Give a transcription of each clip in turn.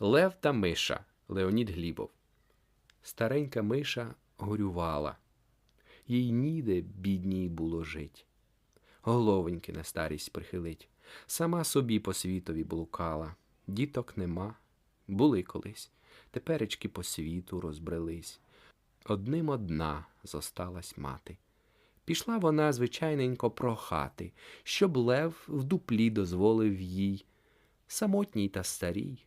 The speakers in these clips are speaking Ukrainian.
Лев та Миша Леонід Глібов. Старенька Миша горювала. Їй ніде бідній було жить. Головоньки на старість прихилить. Сама собі по світові блукала. Діток нема. Були колись. Теперечки по світу розбрелись. Одним одна зосталась мати. Пішла вона звичайненько прохати, щоб лев в дуплі дозволив їй, самотній та старій,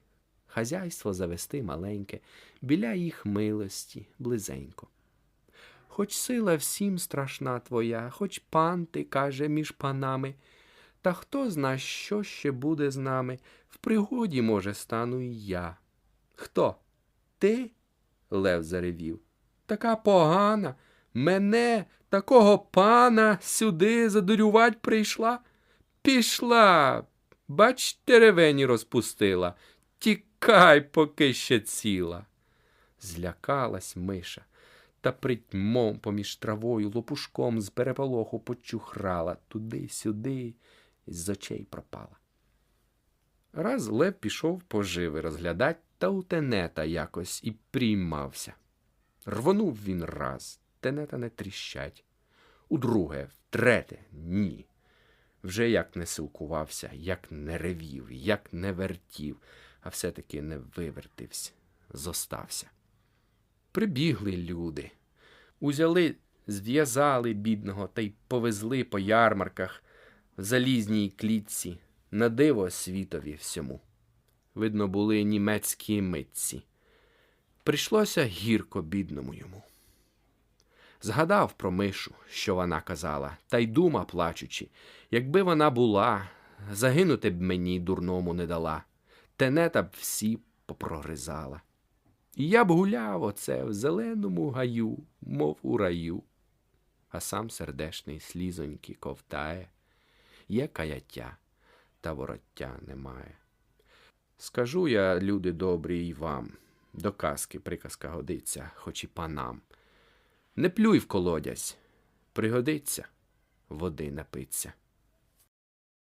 хазяйство завести маленьке, біля їх милості близенько. Хоч сила всім страшна твоя, хоч пан ти, каже, між панами, та хто зна, що ще буде з нами, в пригоді, може, стану і я. Хто? Ти? Лев заревів. Така погана. Мене, такого пана, сюди задурювать прийшла. Пішла. Бач, теревені розпустила. Тікай, поки ще ціла. Злякалась миша та притьмом поміж травою лопушком з переполоху почухрала туди-сюди і з очей пропала. Раз Лев пішов поживи розглядать, та у тенета якось і приймався. Рвонув він раз, тенета не тріщать. Удруге, втрете, ні. Вже як не силкувався, як не ревів, як не вертів, а все-таки не вивертився, зостався. Прибігли люди, узяли, зв'язали бідного та й повезли по ярмарках в залізній клітці, на диво світові всьому. Видно, були німецькі митці. Прийшлося гірко бідному йому. Згадав про мишу, що вона казала, та й дума, плачучи, якби вона була, загинути б мені дурному не дала, тенета б всі попрогризала. І я б гуляв оце в зеленому гаю, мов у раю, а сам сердешний слізоньки ковтає, є каяття, та вороття немає. Скажу я, люди добрі, й вам, до казки приказка годиться, хоч і панам. Не плюй в колодязь, пригодиться, води напиться.